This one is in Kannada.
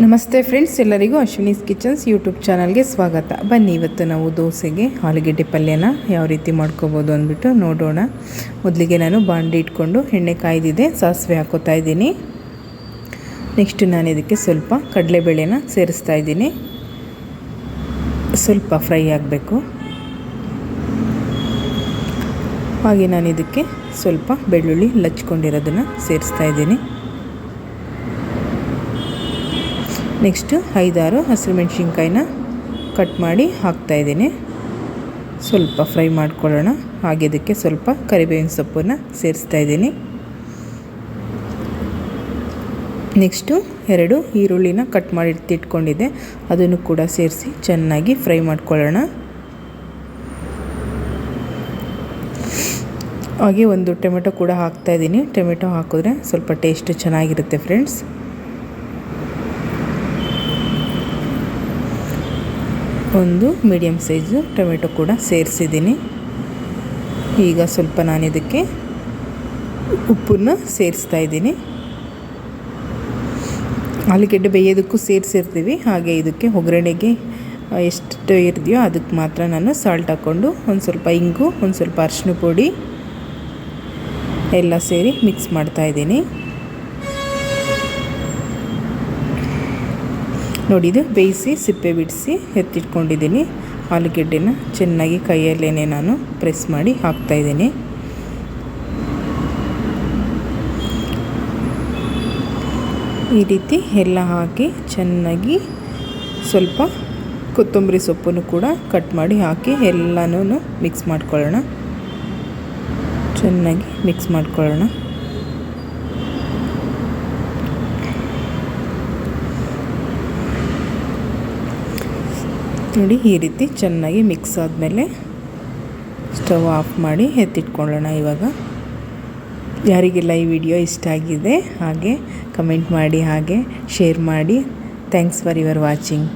ನಮಸ್ತೆ ಫ್ರೆಂಡ್ಸ್, ಎಲ್ಲರಿಗೂ ಅಶ್ವಿನೀಸ್ ಕಿಚನ್ಸ್ ಯೂಟ್ಯೂಬ್ ಚಾನಲ್ಗೆ ಸ್ವಾಗತ. ಬನ್ನಿ ಇವತ್ತು ನಾವು ದೋಸೆಗೆ ಆಲೂಗೆಡ್ಡೆ ಪಲ್ಯನ ಯಾವ ರೀತಿ ಮಾಡ್ಕೋಬೋದು ಅಂದ್ಬಿಟ್ಟು ನೋಡೋಣ. ಮೊದಲಿಗೆ ನಾನು ಬಾಂಡಿ ಇಟ್ಕೊಂಡು ಎಣ್ಣೆ ಕಾಯ್ದಿದೆ, ಸಾಸಿವೆ ಹಾಕೋತಾ ಇದ್ದೀನಿ. ನೆಕ್ಸ್ಟ್ ನಾನು ಇದಕ್ಕೆ ಸ್ವಲ್ಪ ಕಡಲೆಬೇಳೆನ ಸೇರಿಸ್ತಾ ಇದ್ದೀನಿ. ಸ್ವಲ್ಪ ಫ್ರೈ ಆಗಬೇಕು. ಹಾಗೆ ನಾನು ಇದಕ್ಕೆ ಸ್ವಲ್ಪ ಬೆಳ್ಳುಳ್ಳಿ ಲಚ್ಕೊಂಡಿರೋದನ್ನು ಸೇರಿಸ್ತಾ ಇದ್ದೀನಿ. ನೆಕ್ಸ್ಟು ಐದಾರು ಹಸಿರು ಮೆಣಸಿನ್ಕಾಯಿನ ಕಟ್ ಮಾಡಿ ಹಾಕ್ತಾಯಿದ್ದೀನಿ ಸ್ವಲ್ಪ ಫ್ರೈ ಮಾಡ್ಕೊಳ್ಳೋಣ. ಹಾಗೆ ಅದಕ್ಕೆ ಸ್ವಲ್ಪ ಕರಿಬೇವಿನ ಸೊಪ್ಪನ್ನು ಸೇರಿಸ್ತಾ ಇದ್ದೀನಿ. ನೆಕ್ಸ್ಟು ಎರಡು ಈರುಳ್ಳಿನ ಕಟ್ ಮಾಡಿ ಇಟ್ಕೊಂಡಿದ್ದೆ. ಅದನ್ನು ಕೂಡ ಸೇರಿಸಿ ಚೆನ್ನಾಗಿ ಫ್ರೈ ಮಾಡ್ಕೊಳ್ಳೋಣ. ಹಾಗೆ ಒಂದು ಟೊಮೆಟೊ ಕೂಡ ಹಾಕ್ತಾಯಿದ್ದೀನಿ ಟೊಮೆಟೊ ಹಾಕಿದ್ರೆ ಸ್ವಲ್ಪ ಟೇಸ್ಟ್ ಚೆನ್ನಾಗಿರುತ್ತೆ ಫ್ರೆಂಡ್ಸ್ ಒಂದು ಮೀಡಿಯಮ್ ಸೈಜು ಟೊಮೆಟೊ ಕೂಡ ಸೇರಿಸಿದ್ದೀನಿ. ಈಗ ಸ್ವಲ್ಪ ನಾನು ಇದಕ್ಕೆ ಉಪ್ಪನ್ನು ಸೇರಿಸ್ತಾ ಇದ್ದೀನಿ. ಆಲೂಗೆಡ್ಡೆ ಬೇಯೋದಕ್ಕೂ ಸೇರಿಸಿರ್ತೀವಿ, ಹಾಗೆ ಇದಕ್ಕೆ ಒಗ್ಗರಣೆಗೆ ಎಷ್ಟು ಇರ್ದೆಯೋ ಅದಕ್ಕೆ ಮಾತ್ರ ನಾನು ಸಾಲ್ಟ್ ಹಾಕ್ಕೊಂಡು ಒಂದು ಸ್ವಲ್ಪ ಇಂಗು, ಒಂದು ಸ್ವಲ್ಪ ಅರಿಶಿನ ಪುಡಿ ಎಲ್ಲ ಸೇರಿ ಮಿಕ್ಸ್ ಮಾಡ್ತಾಯಿದ್ದೀನಿ ನೋಡಿ, ಇದು ಬೇಯಿಸಿ, ಸಿಪ್ಪೆ ಬಿಡಿಸಿ ಎತ್ತಿಟ್ಕೊಂಡಿದ್ದೀನಿ. ಆಲೂಗೆಡ್ಡೆನ ಚೆನ್ನಾಗಿ ಕೈಯಲ್ಲೇ ನಾನು ಪ್ರೆಸ್ ಮಾಡಿ ಹಾಕ್ತಾಯಿದ್ದೀನಿ ಈ ರೀತಿ ಎಲ್ಲ ಹಾಕಿ ಚೆನ್ನಾಗಿ ಸ್ವಲ್ಪ ಕೊತ್ತಂಬರಿ ಸೊಪ್ಪನ್ನು ಕೂಡ ಕಟ್ ಮಾಡಿ ಹಾಕಿ ಎಲ್ಲನೂ ಮಿಕ್ಸ್ ಮಾಡ್ಕೊಳ್ಳೋಣ. ಚೆನ್ನಾಗಿ ಮಿಕ್ಸ್ ಮಾಡ್ಕೊಳ್ಳೋಣ. ನೋಡಿ ಈ ರೀತಿ ಚೆನ್ನಾಗಿ ಮಿಕ್ಸ್ ಆದಮೇಲೆ ಸ್ಟವ್ ಆಫ್ ಮಾಡಿ ಎತ್ತಿಟ್ಕೊಳ್ಳೋಣ ಇವಾಗ. ಯಾರಿಗೆಲ್ಲ ಈ ವಿಡಿಯೋ ಇಷ್ಟ ಆಗಿದೆ ಹಾಗೆ ಕಮೆಂಟ್ ಮಾಡಿ ಹಾಗೆ ಶೇರ್ ಮಾಡಿ. Thanks for your watching